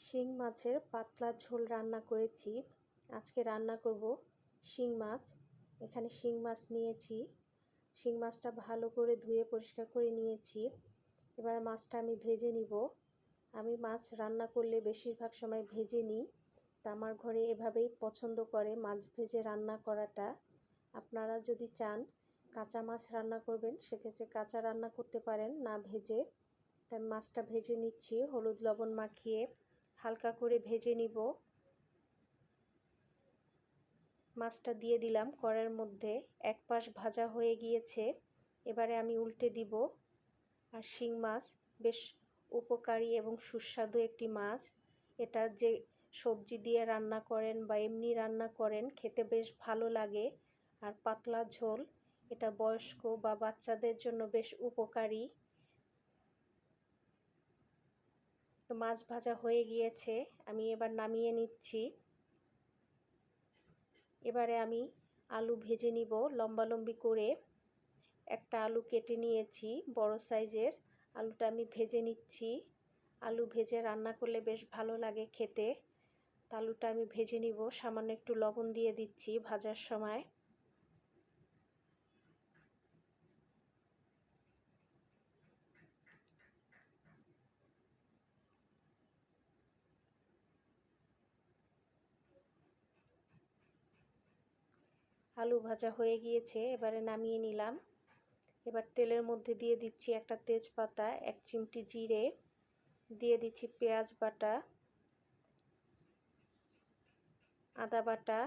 শিং মাছের পাতলা ঝোল রান্না করেছি। আজকে রান্না করব শিং মাছ। এখানে শিং মাছ নিয়েছি। শিং মাছটা ভালো করে ধুয়ে পরিষ্কার করে নিয়েছি। এবার মাছটা আমি ভেজে নিব। আমি মাছ রান্না করলে বেশিরভাগ সময় ভেজে নিই। তা আমার ঘরে এভাবেই পছন্দ করে মাছ ভেজে রান্না করাটা। আপনারা যদি চান কাঁচা মাছ রান্না করবেন, সেক্ষেত্রে কাঁচা রান্না করতে পারেন না ভেজে। তাই মাছটা ভেজে নিচ্ছি, হলুদ লবণ মাখিয়ে। হালকা করে ভেজে নিব। মাছটা দিয়ে দিলাম কড়াইয়ের মধ্যে। এক পাশ ভাজা হয়ে গিয়েছে। এবারে আমি উল্টে দিব। আর শিং মাছ বেশ উপকারী এবং সুস্বাদু একটি মাছ। এটা যে সবজি দিয়ে রান্না করেন বা এমনি রান্না করেন, খেতে বেশ ভালো লাগে। আর পাতলা ঝোল, এটা বয়স্ক বা বাচ্চাদের জন্য বেশ উপকারী। তো মাছ ভাজা হয়ে গিয়েছে, আমি এবার নামিয়ে নিচ্ছি। এবারে আমি আলু ভেজে নিব লম্বা লম্বি করে। একটা আলু কেটে নিয়েছি, বড় সাইজের। আলুটা আমি ভেজে নিচ্ছি। আলু ভেজে রান্না করলে বেশ ভালো লাগে খেতে। আলুটা আমি ভেজে নিব, সামান্য একটু লবণ দিয়ে দিচ্ছি ভাজার সময়। আলু ভাজা হয়ে গিয়েছে, এবারে নামিয়ে নিলাম। এবার তেলের মধ্যে দিয়ে দিচ্ছি একটা তেজপাতা, এক চিমটি জিরে, দিয়ে দিচ্ছি পেঁয়াজ বাটা, আদা বাটা,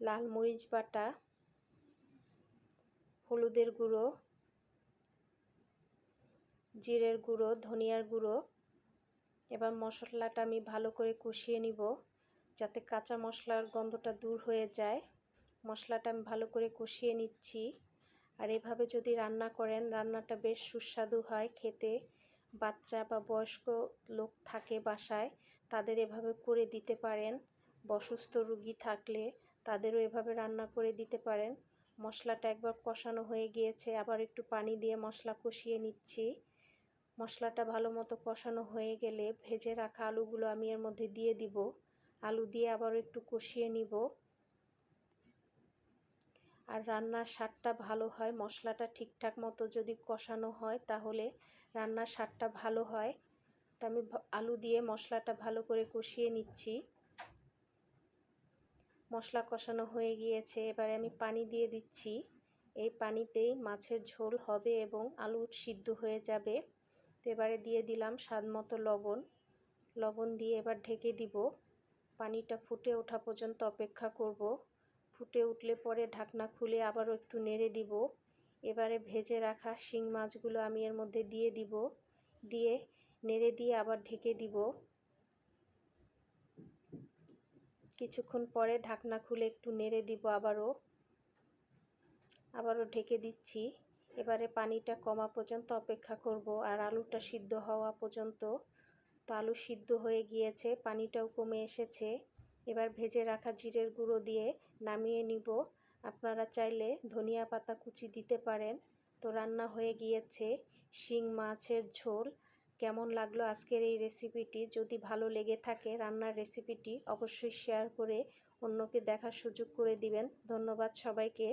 লাল মরিচ বাটা, হলুদের গুঁড়ো, জিরের গুঁড়ো, ধনিয়ার গুঁড়ো। এবার মশলাটা আমি ভালো করে কষিয়ে নিব। যাতে কাঁচা মশলার গন্ধটা দূর হয়ে যায়। মশলাটা আমি ভালো করে কষিয়ে নিচ্ছি। আর এভাবে যদি রান্না করেন, রান্নাটা বেশ সুস্বাদু হয় খেতে। বাচ্চা বা বয়স্ক লোক থাকে বাসায়, তাদের এভাবে করে দিতে পারেন। অসুস্থ রুগী থাকলে তাদেরও এভাবে রান্না করে দিতে পারেন। মশলাটা একবার কষানো হয়ে গিয়েছে, আবার একটু পানি দিয়ে মশলা কষিয়ে নিচ্ছি। মশলাটা ভালো মতো কষানো হয়ে গেলে ভেজে রাখা আলুগুলো আমি এর মধ্যে দিয়ে দিব। আলু দিয়ে আবার একটু কষিয়ে নিব। আর রান্নার স্বাদটা ভালো হয়, মশলাটা ঠিকঠাক মতো যদি কষানো হয় তাহলে রান্নার স্বাদটা ভালো হয়। তো আমি আলু দিয়ে মশলাটা ভালো করে কষিয়ে নিচ্ছি। মশলা কষানো হয়ে গিয়েছে, এবারে আমি পানি দিয়ে দিচ্ছি। এই পানিতেই মাছের ঝোল হবে এবং আলু সিদ্ধ হয়ে যাবে। তো এবারে দিয়ে দিলাম স্বাদ মতো লবণ। লবণ দিয়ে এবার ঢেকে দিব। পানিটা ফুটে ওঠা পর্যন্ত অপেক্ষা করব। ফুটে উঠলে পরে ঢাকনা খুলে আবারও একটু নেড়ে দিব। এবারে ভেজে রাখা শিং মাছগুলো আমি এর মধ্যে দিয়ে দিব। দিয়ে নেড়ে দিয়ে আবার ঢেকে দিব। কিছুক্ষণ পরে ঢাকনা খুলে একটু নেড়ে দিব আবারও। আবারও ঢেকে দিচ্ছি। এবারে পানিটা কমা পর্যন্ত অপেক্ষা করব আর আলুটা সিদ্ধ হওয়া পর্যন্ত। তো আলু সিদ্ধ হয়ে গিয়েছে, পানিটাও কমে এসেছে। এবার ভেজে রাখা জিরের গুঁড়ো দিয়ে নামিয়ে নিব। আপনারা চাইলে ধনিয়া পাতা কুচি দিতে পারেন। তো রান্না হয়ে গিয়েছে। শিং, মাছের ঝোল। কেমন লাগল আজকের এই রেসিপিটি? যদি ভালো লেগে থাকে রান্নার রেসিপিটি, অবশ্যই শেয়ার করে অন্যকে দেখার সুযোগ করে দিবেন। ধন্যবাদ সবাইকে।